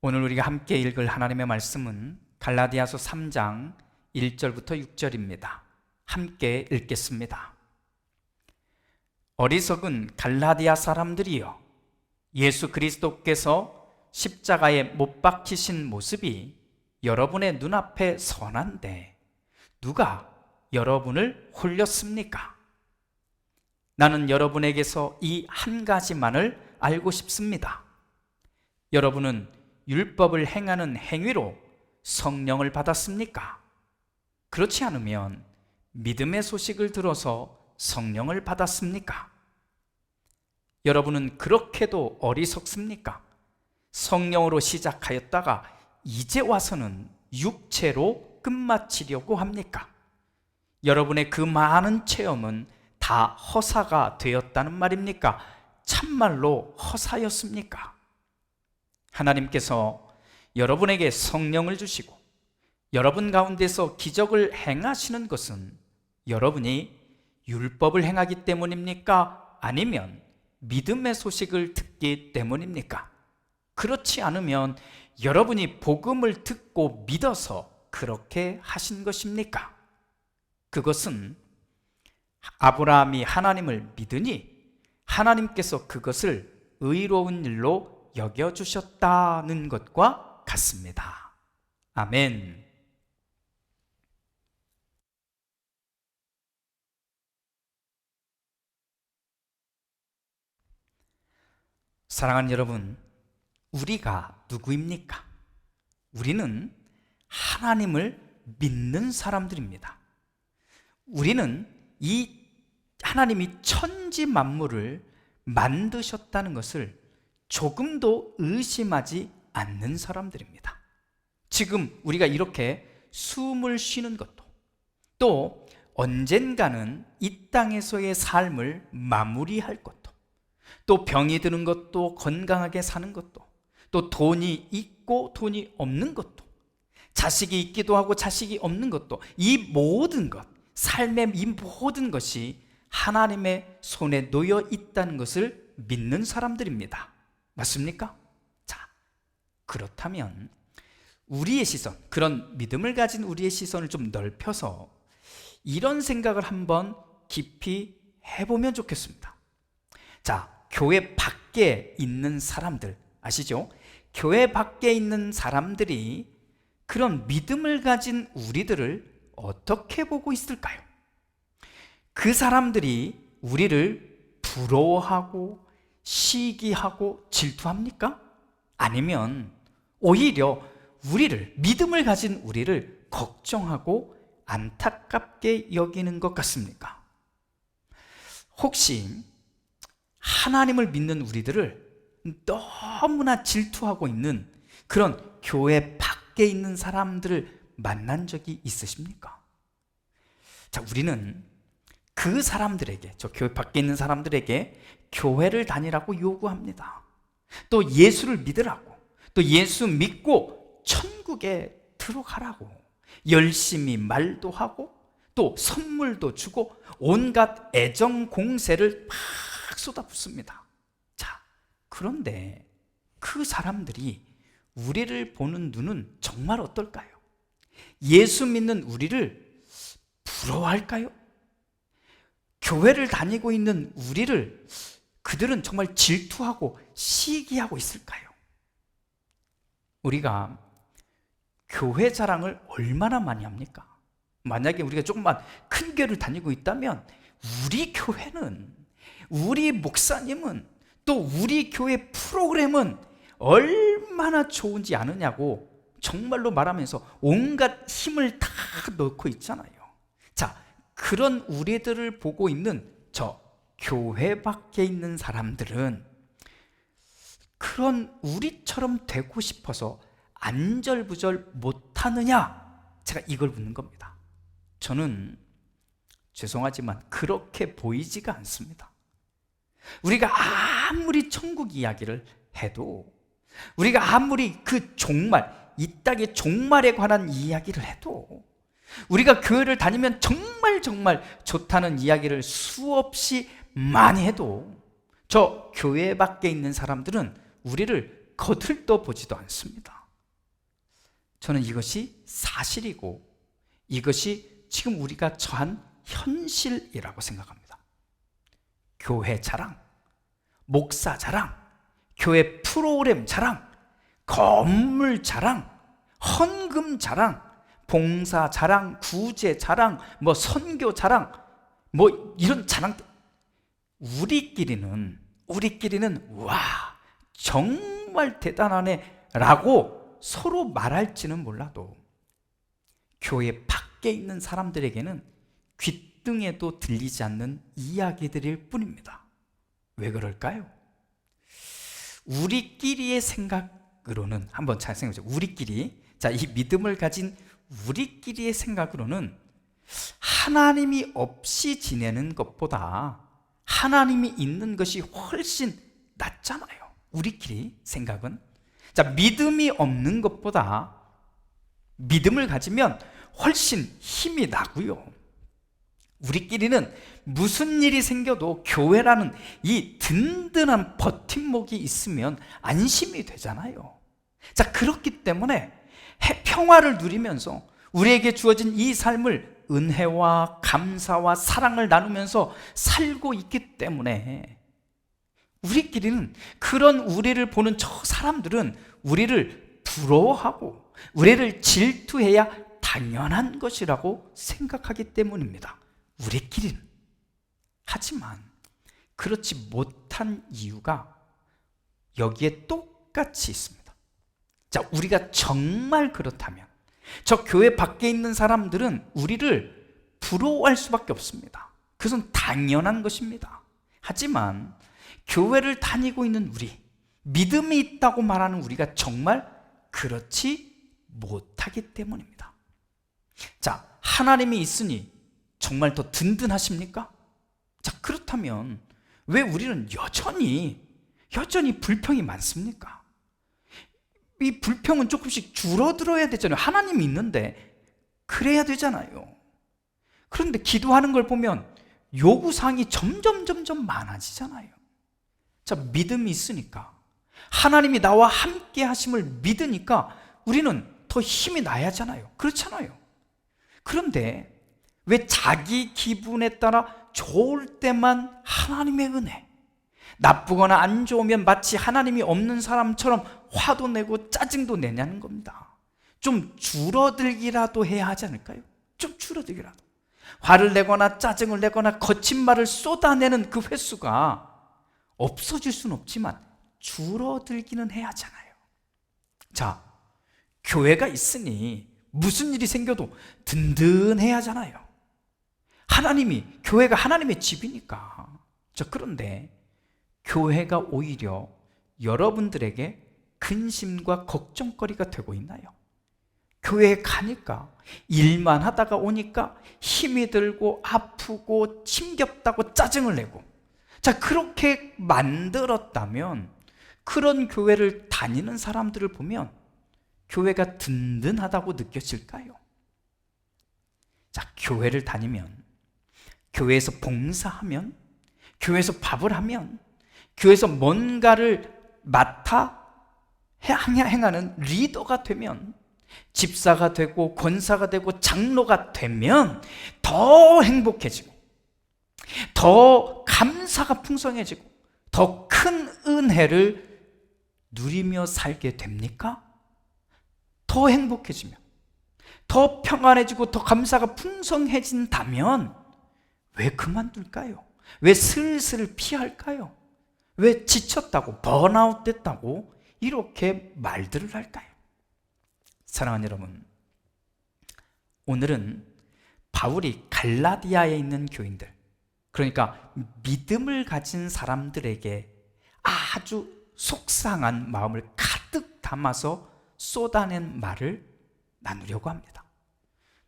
오늘 우리가 함께 읽을 하나님의 말씀은 갈라디아서 3장 1절부터 6절입니다. 함께 읽겠습니다. 어리석은 갈라디아 사람들이여 예수 그리스도께서 십자가에 못 박히신 모습이 여러분의 눈앞에 선한데 누가 여러분을 홀렸습니까? 나는 여러분에게서 이 한 가지만을 알고 싶습니다. 여러분은 율법을 행하는 행위로 성령을 받았습니까? 그렇지 않으면 믿음의 소식을 들어서 성령을 받았습니까? 여러분은 그렇게도 어리석습니까? 성령으로 시작하였다가 이제 와서는 육체로 끝마치려고 합니까? 여러분의 그 많은 체험은 다 허사가 되었다는 말입니까? 참말로 허사였습니까? 하나님께서 여러분에게 성령을 주시고 여러분 가운데서 기적을 행하시는 것은 여러분이 율법을 행하기 때문입니까? 아니면 믿음의 소식을 듣기 때문입니까? 그렇지 않으면 여러분이 복음을 듣고 믿어서 그렇게 하신 것입니까? 그것은 아브라함이 하나님을 믿으니 하나님께서 그것을 의로운 일로 여겨주셨다는 것과 같습니다. 아멘. 사랑하는 여러분, 우리가 누구입니까? 우리는 하나님을 믿는 사람들입니다. 우리는 이 하나님이 천지 만물을 만드셨다는 것을 조금도 의심하지 않는 사람들입니다. 지금 우리가 이렇게 숨을 쉬는 것도 또 언젠가는 이 땅에서의 삶을 마무리할 것도 또 병이 드는 것도 건강하게 사는 것도 또 돈이 있고 돈이 없는 것도 자식이 있기도 하고 자식이 없는 것도 이 모든 것 삶의 이 모든 것이 하나님의 손에 놓여 있다는 것을 믿는 사람들입니다. 맞습니까? 자, 그렇다면 우리의 시선, 그런 믿음을 가진 우리의 시선을 좀 넓혀서 이런 생각을 한번 깊이 해보면 좋겠습니다. 자, 교회 밖에 있는 사람들, 아시죠? 교회 밖에 있는 사람들이 그런 믿음을 가진 우리들을 어떻게 보고 있을까요? 그 사람들이 우리를 부러워하고 시기하고 질투합니까? 아니면 오히려 우리를 믿음을 가진 우리를 걱정하고 안타깝게 여기는 것 같습니까? 혹시 하나님을 믿는 우리들을 너무나 질투하고 있는 그런 교회 밖에 있는 사람들을 만난 적이 있으십니까? 자, 우리는 그 사람들에게, 저 교회 밖에 있는 사람들에게 교회를 다니라고 요구합니다. 또 예수를 믿으라고, 또 예수 믿고 천국에 들어가라고, 열심히 말도 하고, 또 선물도 주고, 온갖 애정 공세를 막 쏟아붓습니다. 자, 그런데 그 사람들이 우리를 보는 눈은 정말 어떨까요? 예수 믿는 우리를 부러워할까요? 교회를 다니고 있는 우리를 그들은 정말 질투하고 시기하고 있을까요? 우리가 교회 자랑을 얼마나 많이 합니까? 만약에 우리가 조금만 큰 교회를 다니고 있다면 우리 교회는 우리 목사님은 또 우리 교회 프로그램은 얼마나 좋은지 아느냐고 정말로 말하면서 온갖 힘을 다 넣고 있잖아요. 자, 그런 우리들을 보고 있는 저 교회 밖에 있는 사람들은 그런 우리처럼 되고 싶어서 안절부절 못하느냐? 제가 이걸 묻는 겁니다. 저는 죄송하지만 그렇게 보이지가 않습니다. 우리가 아무리 천국 이야기를 해도 우리가 아무리 그 종말, 이 땅의 종말에 관한 이야기를 해도 우리가 교회를 다니면 정말 정말 좋다는 이야기를 수없이 많이 해도 저 교회 밖에 있는 사람들은 우리를 거들떠 보지도 않습니다. 저는 이것이 사실이고 이것이 지금 우리가 처한 현실이라고 생각합니다. 교회 자랑, 목사 자랑, 교회 프로그램 자랑, 건물 자랑, 헌금 자랑, 봉사 자랑, 구제 자랑, 뭐 선교 자랑, 뭐 이런 자랑 우리끼리는 우리끼리는 와 정말 대단하네라고 서로 말할지는 몰라도 교회 밖에 있는 사람들에게는 귓등에도 들리지 않는 이야기들일 뿐입니다. 왜 그럴까요? 우리끼리의 생각으로는 한번 잘 생각해 보세요. 우리끼리 자, 이 믿음을 가진 우리끼리의 생각으로는 하나님이 없이 지내는 것보다 하나님이 있는 것이 훨씬 낫잖아요. 우리끼리 생각은. 자, 믿음이 없는 것보다 믿음을 가지면 훨씬 힘이 나고요. 우리끼리는 무슨 일이 생겨도 교회라는 이 든든한 버팀목이 있으면 안심이 되잖아요. 자, 그렇기 때문에 해- 평화를 누리면서 우리에게 주어진 이 삶을 은혜와 감사와 사랑을 나누면서 살고 있기 때문에 우리끼리는 그런 우리를 보는 저 사람들은 우리를 부러워하고 우리를 질투해야 당연한 것이라고 생각하기 때문입니다. 우리끼리는. 하지만 그렇지 못한 이유가 여기에 똑같이 있습니다. 자, 우리가 정말 그렇다면 저 교회 밖에 있는 사람들은 우리를 부러워할 수밖에 없습니다. 그것은 당연한 것입니다. 하지만 교회를 다니고 있는 우리, 믿음이 있다고 말하는 우리가 정말 그렇지 못하기 때문입니다. 자, 하나님이 있으니 정말 더 든든하십니까? 자, 그렇다면 왜 우리는 여전히, 여전히 불평이 많습니까? 이 불평은 조금씩 줄어들어야 되잖아요. 하나님이 있는데, 그래야 되잖아요. 그런데 기도하는 걸 보면 요구사항이 점점, 점점 많아지잖아요. 자, 믿음이 있으니까. 하나님이 나와 함께 하심을 믿으니까 우리는 더 힘이 나야 하잖아요. 그렇잖아요. 그런데 왜 자기 기분에 따라 좋을 때만 하나님의 은혜, 나쁘거나 안 좋으면 마치 하나님이 없는 사람처럼 화도 내고 짜증도 내냐는 겁니다. 좀 줄어들기라도 해야 하지 않을까요? 좀 줄어들기라도. 화를 내거나 짜증을 내거나 거친 말을 쏟아내는 그 횟수가 없어질 수는 없지만 줄어들기는 해야 하잖아요. 자, 교회가 있으니 무슨 일이 생겨도 든든해야 하잖아요. 하나님이, 교회가 하나님의 집이니까. 자, 그런데 교회가 오히려 여러분들에게 근심과 걱정거리가 되고 있나요? 교회에 가니까 일만 하다가 오니까 힘이 들고 아프고 힘겹다고 짜증을 내고 자 그렇게 만들었다면 그런 교회를 다니는 사람들을 보면 교회가 든든하다고 느껴질까요? 자 교회를 다니면 교회에서 봉사하면 교회에서 밥을 하면 교회에서 뭔가를 맡아 행하는 리더가 되면 집사가 되고 권사가 되고 장로가 되면 더 행복해지고 더 감사가 풍성해지고 더 큰 은혜를 누리며 살게 됩니까? 더 행복해지면 더 평안해지고 더 감사가 풍성해진다면 왜 그만둘까요? 왜 슬슬 피할까요? 왜 지쳤다고 번아웃 됐다고 이렇게 말들을 할까요? 사랑하는 여러분, 오늘은 바울이 갈라디아에 있는 교인들, 그러니까 믿음을 가진 사람들에게 아주 속상한 마음을 가득 담아서 쏟아낸 말을 나누려고 합니다.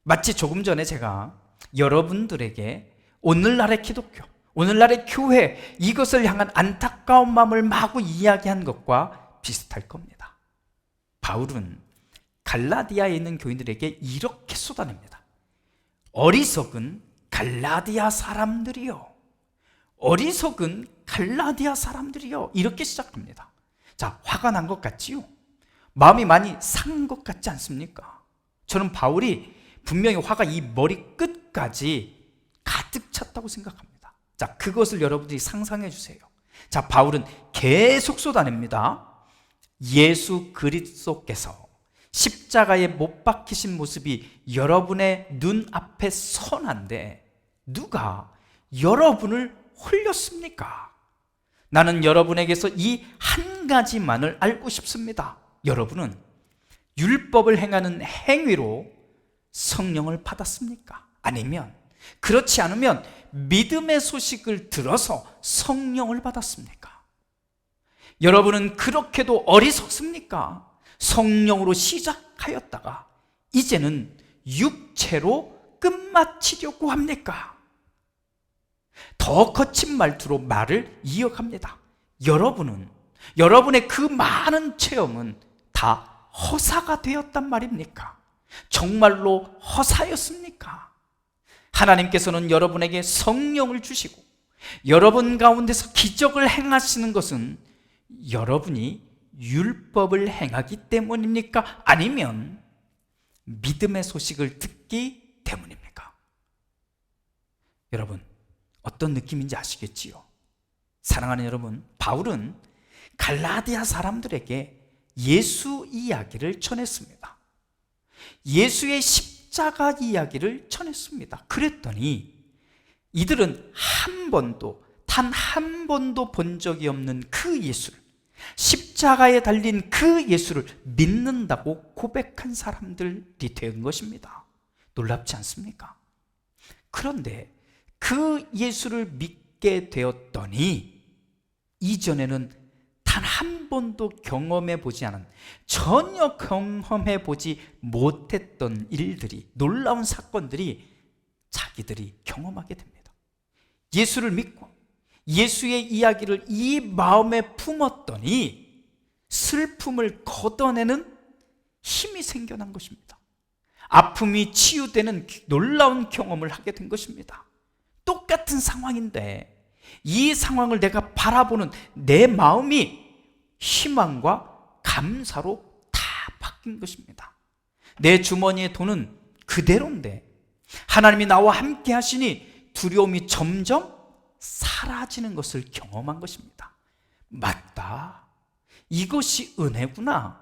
마치 조금 전에 제가 여러분들에게 오늘날의 기독교, 오늘날의 교회, 이것을 향한 안타까운 마음을 마구 이야기한 것과 비슷할 겁니다. 바울은 갈라디아에 있는 교인들에게 이렇게 쏟아냅니다. 어리석은 갈라디아 사람들이요. 어리석은 갈라디아 사람들이요. 이렇게 시작합니다. 자, 화가 난 것 같지요? 마음이 많이 상 것 같지 않습니까? 저는 바울이 분명히 화가 이 머리 끝까지 가득 찼다고 생각합니다. 자, 그것을 여러분들이 상상해 주세요. 자, 바울은 계속 쏟아냅니다. 예수 그리스도께서 십자가에 못 박히신 모습이 여러분의 눈앞에 선한데 누가 여러분을 홀렸습니까? 나는 여러분에게서 이 한 가지만을 알고 싶습니다. 여러분은 율법을 행하는 행위로 성령을 받았습니까? 아니면 그렇지 않으면 믿음의 소식을 들어서 성령을 받았습니까? 여러분은 그렇게도 어리석습니까? 성령으로 시작하였다가 이제는 육체로 끝마치려고 합니까? 더 거친 말투로 말을 이어갑니다. 여러분은 여러분의 그 많은 체험은 다 허사가 되었단 말입니까? 정말로 허사였습니까? 하나님께서는 여러분에게 성령을 주시고 여러분 가운데서 기적을 행하시는 것은 여러분이 율법을 행하기 때문입니까? 아니면 믿음의 소식을 듣기 때문입니까? 여러분, 어떤 느낌인지 아시겠지요? 사랑하는 여러분, 바울은 갈라디아 사람들에게 예수 이야기를 전했습니다. 예수의 십 자가 이야기를 전했습니다. 그랬더니 이들은 한 번도 단 한 번도 본 적이 없는 그 예수를 십자가에 달린 그 예수를 믿는다고 고백한 사람들이 된 것입니다. 놀랍지 않습니까? 그런데 그 예수를 믿게 되었더니 이전에는 단 한 번도 경험해 보지 않은 전혀 경험해 보지 못했던 일들이 놀라운 사건들이 자기들이 경험하게 됩니다. 예수를 믿고 예수의 이야기를 이 마음에 품었더니 슬픔을 걷어내는 힘이 생겨난 것입니다. 아픔이 치유되는 놀라운 경험을 하게 된 것입니다. 똑같은 상황인데 이 상황을 내가 바라보는 내 마음이 희망과 감사로 다 바뀐 것입니다. 내 주머니의 돈은 그대로인데 하나님이 나와 함께 하시니 두려움이 점점 사라지는 것을 경험한 것입니다. 맞다. 이것이 은혜구나.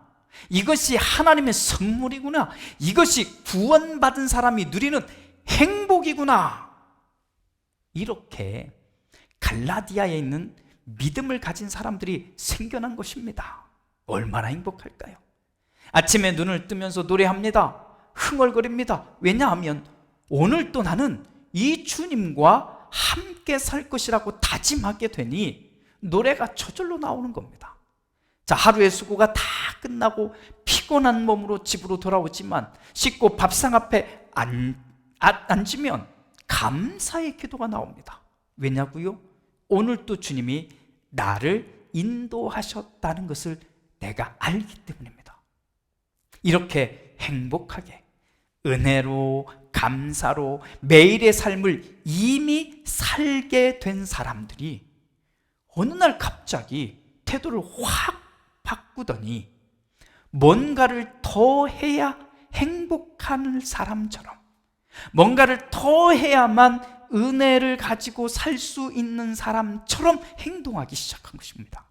이것이 하나님의 선물이구나. 이것이 구원받은 사람이 누리는 행복이구나. 이렇게 갈라디아에 있는 믿음을 가진 사람들이 생겨난 것입니다. 얼마나 행복할까요? 아침에 눈을 뜨면서 노래합니다. 흥얼거립니다. 왜냐하면 오늘 또 나는 이 주님과 함께 살 것이라고 다짐하게 되니 노래가 저절로 나오는 겁니다. 자, 하루의 수고가 다 끝나고 피곤한 몸으로 집으로 돌아오지만 씻고 밥상 앞에 앉, 앉으면 감사의 기도가 나옵니다. 왜냐고요? 오늘 또 주님이 나를 인도하셨다는 것을 내가 알기 때문입니다. 이렇게 행복하게 은혜로 감사로 매일의 삶을 이미 살게 된 사람들이 어느 날 갑자기 태도를 확 바꾸더니 뭔가를 더 해야 행복한 사람처럼 뭔가를 더 해야만 은혜를 가지고 살 수 있는 사람처럼 행동하기 시작한 것입니다.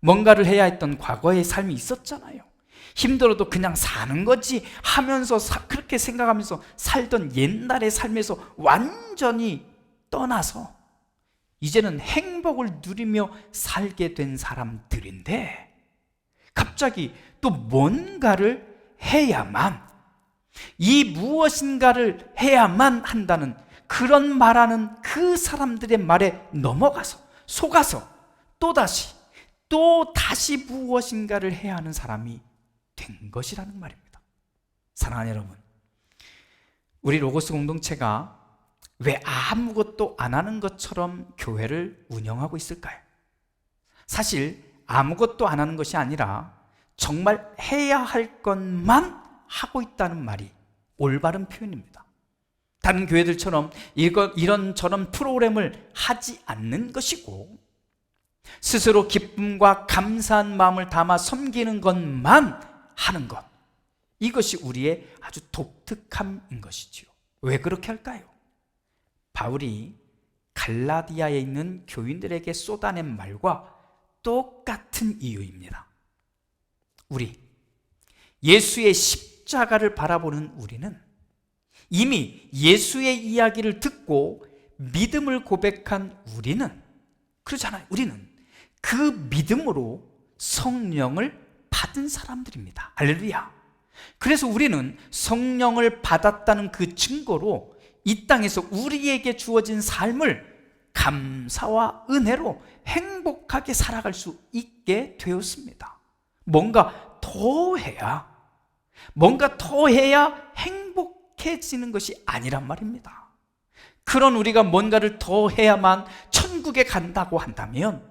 뭔가를 해야 했던 과거의 삶이 있었잖아요. 힘들어도 그냥 사는 거지 하면서 사, 그렇게 생각하면서 살던 옛날의 삶에서 완전히 떠나서 이제는 행복을 누리며 살게 된 사람들인데 갑자기 또 뭔가를 해야만 이 무엇인가를 해야만 한다는 그런 말하는 그 사람들의 말에 넘어가서 속아서 또다시 또 다시 무엇인가를 해야 하는 사람이 된 것이라는 말입니다. 사랑하는 여러분, 우리 로고스 공동체가 왜 아무것도 안 하는 것처럼 교회를 운영하고 있을까요? 사실 아무것도 안 하는 것이 아니라 정말 해야 할 것만 하고 있다는 말이 올바른 표현입니다. 다른 교회들처럼 이런 저런 프로그램을 하지 않는 것이고 스스로 기쁨과 감사한 마음을 담아 섬기는 것만 하는 것. 이것이 우리의 아주 독특함인 것이지요. 왜 그렇게 할까요? 바울이 갈라디아에 있는 교인들에게 쏟아낸 말과 똑같은 이유입니다. 우리 예수의 십자가를 바라보는 우리는 이미 예수의 이야기를 듣고 믿음을 고백한 우리는 그렇잖아요. 우리는 그 믿음으로 성령을 받은 사람들입니다. 할렐루야. 그래서 우리는 성령을 받았다는 그 증거로 이 땅에서 우리에게 주어진 삶을 감사와 은혜로 행복하게 살아갈 수 있게 되었습니다. 뭔가 더 해야, 뭔가 더 해야 행 복해지는 것이 아니란 말입니다. 그런 우리가 뭔가를 더 해야만 천국에 간다고 한다면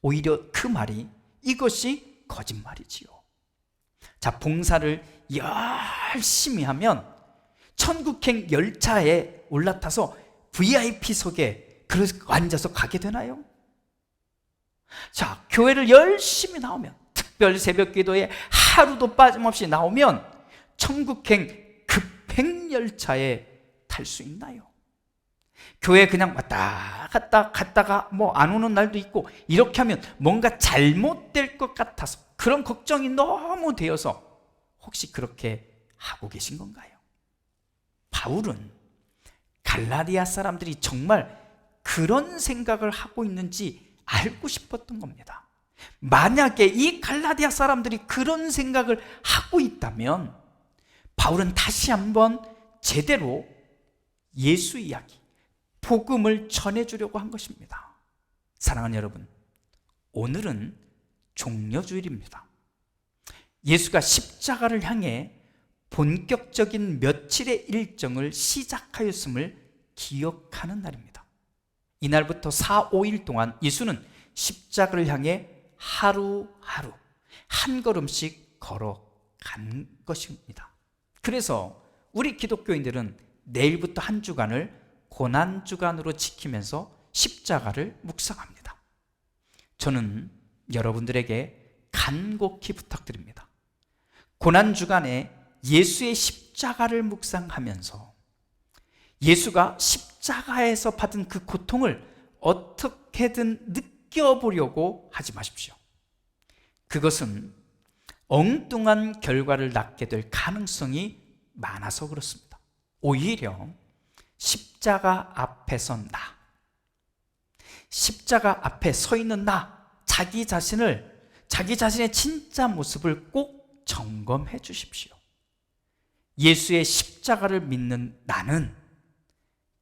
오히려 그 말이 이것이 거짓말이지요. 자, 봉사를 열심히 하면 천국행 열차에 올라타서 VIP석에 그래서 앉아서 가게 되나요? 자, 교회를 열심히 나오면 특별 새벽 기도에 하루도 빠짐없이 나오면 천국행 급행 열차에 탈 수 있나요? 교회 그냥 왔다 갔다 갔다가 뭐 안 오는 날도 있고 이렇게 하면 뭔가 잘못될 것 같아서 그런 걱정이 너무 되어서 혹시 그렇게 하고 계신 건가요? 바울은 갈라디아 사람들이 정말 그런 생각을 하고 있는지 알고 싶었던 겁니다. 만약에 이 갈라디아 사람들이 그런 생각을 하고 있다면 바울은 다시 한번 제대로 예수 이야기, 복음을 전해주려고 한 것입니다. 사랑하는 여러분, 오늘은 종려주일입니다. 예수가 십자가를 향해 본격적인 며칠의 일정을 시작하였음을 기억하는 날입니다. 이날부터 4, 5일 동안 예수는 십자가를 향해 하루하루 한 걸음씩 걸어간 것입니다. 그래서 우리 기독교인들은 내일부터 한 주간을 고난주간으로 지키면서 십자가를 묵상합니다. 저는 여러분들에게 간곡히 부탁드립니다. 고난주간에 예수의 십자가를 묵상하면서 예수가 십자가에서 받은 그 고통을 어떻게든 느껴보려고 하지 마십시오. 그것은 엉뚱한 결과를 낳게 될 가능성이 많아서 그렇습니다. 오히려 십자가 앞에 선 나, 십자가 앞에 서 있는 나, 자기 자신을, 자기 자신의 진짜 모습을 꼭 점검해 주십시오. 예수의 십자가를 믿는 나는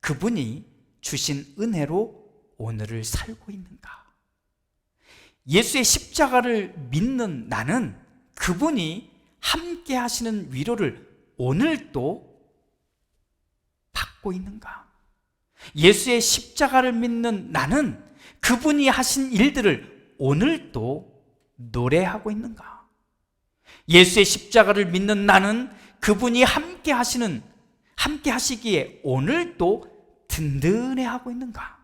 그분이 주신 은혜로 오늘을 살고 있는가? 예수의 십자가를 믿는 나는 그분이 함께 하시는 위로를 오늘도 받고 있는가? 예수의 십자가를 믿는 나는 그분이 하신 일들을 오늘도 노래하고 있는가? 예수의 십자가를 믿는 나는 그분이 함께 하시는, 함께 하시기에 오늘도 든든해 하고 있는가?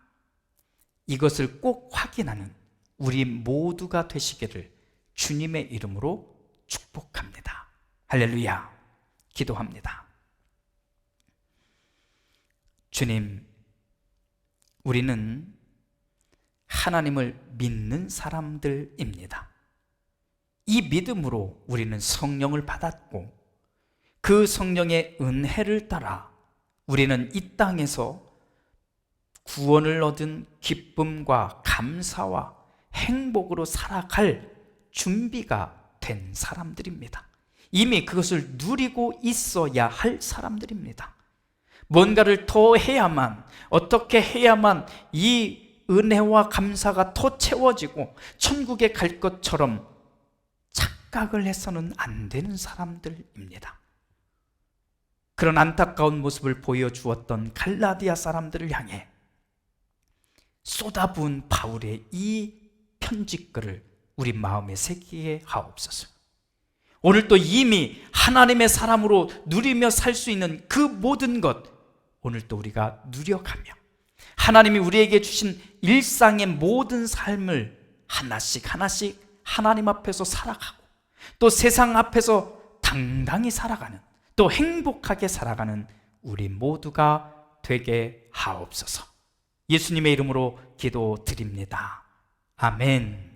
이것을 꼭 확인하는 우리 모두가 되시기를 주님의 이름으로 축복합니다. 할렐루야. 기도합니다. 주님, 우리는 하나님을 믿는 사람들입니다. 이 믿음으로 우리는 성령을 받았고 그 성령의 은혜를 따라 우리는 이 땅에서 구원을 얻은 기쁨과 감사와 행복으로 살아갈 준비가 된 사람들입니다. 이미 그것을 누리고 있어야 할 사람들입니다. 뭔가를 더 해야만, 어떻게 해야만 이 은혜와 감사가 더 채워지고 천국에 갈 것처럼 착각을 해서는 안 되는 사람들입니다. 그런 안타까운 모습을 보여주었던 갈라디아 사람들을 향해 쏟아부은 바울의 이 편지글을 우리 마음에 새기게 하옵소서. 오늘 또 이미 하나님의 사람으로 누리며 살 수 있는 그 모든 것, 오늘 또 우리가 누려가며 하나님이 우리에게 주신 일상의 모든 삶을 하나씩 하나씩 하나님 앞에서 살아가고 또 세상 앞에서 당당히 살아가는 또 행복하게 살아가는 우리 모두가 되게 하옵소서. 예수님의 이름으로 기도드립니다. 아멘.